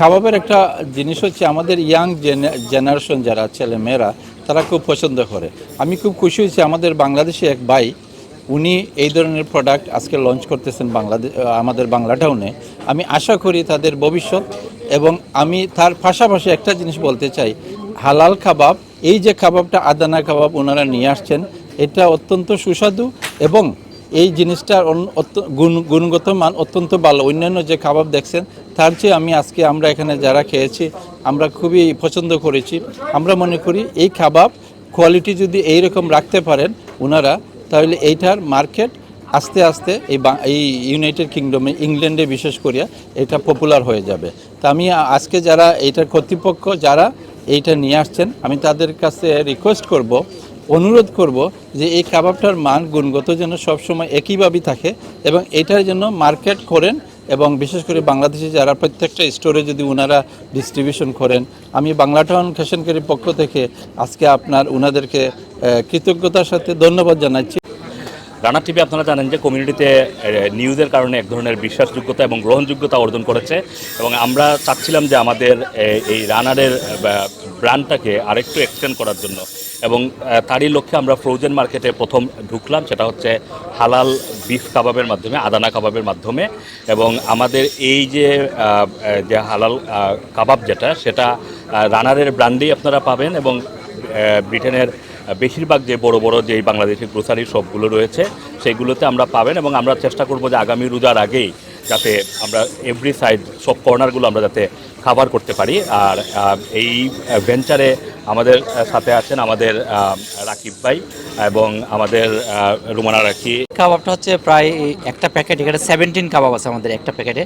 কাবাবের একটা জিনিস হচ্ছে আমাদের ইয়াং জেনারেশন যারা ছেলে মেয়েরা, তারা খুব পছন্দ করে। আমি খুব খুশি হয়েছি, আমাদের বাংলাদেশে এক ভাই, উনি এই ধরনের প্রোডাক্ট আজকে লঞ্চ করতেছেন বাংলাদেশ আমাদের বাংলা টাউনে আমি আশা করি তাদের ভবিষ্যৎ এবং আমি তার পাশাপাশি একটা জিনিস বলতে চাই, হালাল কাবাব, এই যে কাবাবটা আদানা কাবাব ওনারা নিয়ে আসছেন, এটা অত্যন্ত সুস্বাদু এবং এই জিনিসটার গুণগত মান অত্যন্ত ভালো। অন্যান্য যে কাবাব দেখছেন, তার চেয়ে আমি আজকে আমরা এখানে যারা খেয়েছি, আমরা খুবই পছন্দ করেছি। আমরা মনে করি এই কাবাব কোয়ালিটি যদি এই রকম রাখতে পারেন ওনারা তাহলে এইটার মার্কেট আস্তে আস্তে এই এই ইউনাইটেড কিংডমে ইংল্যান্ডে বিশেষ করিয়া এটা পপুলার হয়ে যাবে। তা আমি আজকে যারা এইটার কর্তৃপক্ষ যারা এইটা নিয়ে আসছেন, আমি তাদের কাছে রিকোয়েস্ট করব অনুরোধ করব যে এই কাবাবটার মান গুণগত যেন সবসময় একইভাবেই থাকে এবং এটার জন্য মার্কেট করেন এবং বিশেষ করে বাংলাদেশে যারা প্রত্যেকটা স্টোরে যদি ওনারা ডিস্ট্রিবিউশন করেন, আমি বাংলা টাউন ফ্যাশনকারীর পক্ষ থেকে আজকে আপনার ওনাদেরকে কৃতজ্ঞতার সাথে ধন্যবাদ জানাচ্ছি। রানা টিভি আপনারা জানেন যে কমিউনিটিতে নিউজের কারণে এক ধরনের বিশ্বাসযোগ্যতা এবং গ্রহণযোগ্যতা অর্জন করেছে এবং আমরা চাচ্ছিলাম যে আমাদের এই রানারের ব্র্যান্ডটাকে আরেকটু এক্সটেন্ড করার জন্য। এবং তারই লক্ষ্যে আমরা ফ্রোজেন মার্কেটে প্রথম ঢুকলাম, সেটা হচ্ছে হালাল বিফ কাবাবের মাধ্যমে, আদানা কাবাবের মাধ্যমে। এবং আমাদের এই যে যে হালাল কাবাব যেটা, সেটা রানারের ব্র্যান্ডেই আপনারা পাবেন এবং ব্রিটেনের বেশিরভাগ যে বড় বড় যে বাংলাদেশি গ্রোসারি শপগুলো রয়েছে, সেগুলোতে আমরা পাবেন এবং আমরা চেষ্টা করব যে আগামী রোজার আগেই যাতে আমরা এভরি সাইড সব কর্নারগুলো আমরা যাতে খাবার করতে পারি। আর এই ভেঞ্চারে আমাদের সাথে আছেন আমাদের রাকিব ভাই এবং আমাদের রুমানা রাখি। কাবাবটা হচ্ছে প্রায় একটা প্যাকেট, এখানে সেভেন্টিন কাবাব আছে আমাদের একটা প্যাকেটে।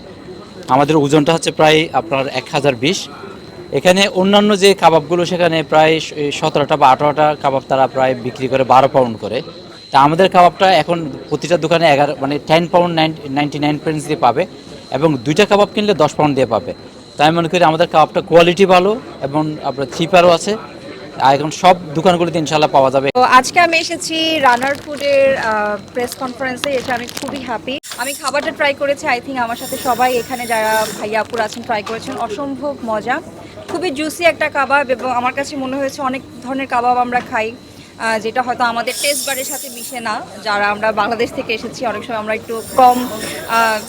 আমাদের ওজনটা হচ্ছে প্রায় আপনার এক হাজার বিশ। এখানে অন্যান্য যে কাবাবগুলো, সেখানে প্রায় সতেরোটা বা আঠারোটা কাবাব তারা প্রায় বিক্রি করে, বারো পাউন্ড করে। তা আমাদের কাবাবটা এখন প্রতিটা দোকানে এগারো মানে ten pound ninety nine pence দিয়ে পাবে এবং দুইটা কাবাব কিনলে দশ পাউন্ড দিয়ে পাবে। তাই মনে করি আমাদের কাবাবটা কোয়ালিটি ভালো এবং আপনার থ্রিপারও আছে। এখন সব দোকানগুলিতে ইনশাল্লাহ পাওয়া যাবে। তো আজকে আমি এসেছি রানার ফুডের প্রেস কনফারেন্সে এসে আমি খুবই হ্যাপি আমি খাবারটা ট্রাই করেছি আই থিঙ্ক আমার সাথে সবাই এখানে যারা ভাইয়া, আপুর আছেন ট্রাই করেছেন। অসম্ভব মজা। খুবই জুসি একটা কাবাব এবং আমার কাছে মনে হয়েছে অনেক ধরনের কাবাব আমরা খাই। যেটা হয়তো আমাদের টেস্ট বারের সাথে মিশে না। যারা আমরা বাংলাদেশ থেকে এসেছি, অনেক সময় আমরা একটু কম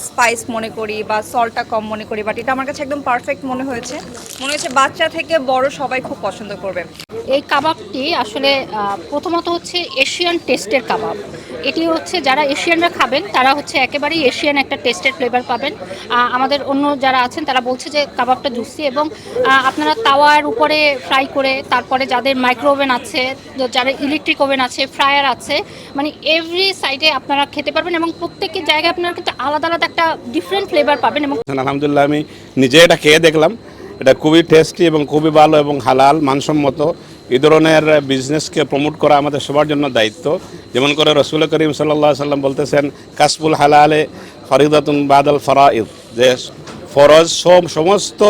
স্পাইস মনে করি বা সল্টটা কম মনে করি বাট এটা আমার কাছে একদম পারফেক্ট মনে হয়েছে। মনে হয়েছে বাচ্চা থেকে বড় সবাই খুব পছন্দ করবে। এই কাবাবটি আসলে প্রথমত হচ্ছে এশিয়ান টেস্টের কাবাব। এটি হচ্ছে যারা এশিয়ানরা খাবেন, তারা হচ্ছে একেবারেই এশিয়ান একটা টেস্টের ফ্লেভার পাবেন। আমাদের অন্য যারা আছেন, তারা বলছে যে কাবাবটা জুসি এবং আপনারা তাওয়ার উপরে ফ্রাই করে, তারপরে যাদের মাইক্রো ওভেন আছে, যারা ইলেকট্রিক ওভেন আছে ফ্রায়ার আছে মানে এভরি সাইডে আপনারা খেতে পারবেন এবং প্রত্যেকের জায়গায় আপনারা কিন্তু আলাদা আলাদা একটা ডিফারেন্ট ফ্লেভার পাবেন এবং আলহামদুলিল্লাহ আমি নিজে এটা খেয়ে দেখলাম। এটা খুবই টেস্টি এবং খুবই ভালো এবং হালাল, মানসম্মত। এই ধরনের বিজনেসকে প্রমোট করা আমাদের সবার জন্য দায়িত্ব। যেমন করে রসুল করিম সাল্লাহ সাল্লাম বলতেছেন, কাসবুল হালালে ফরিদাতুন বাদল ফরাইদ যে ফরজ সব সমস্ত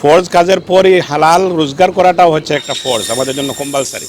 ফরজ কাজের পরই হালাল রোজগার করাটাও হচ্ছে একটা ফরজ, আমাদের জন্য কম্পালসারি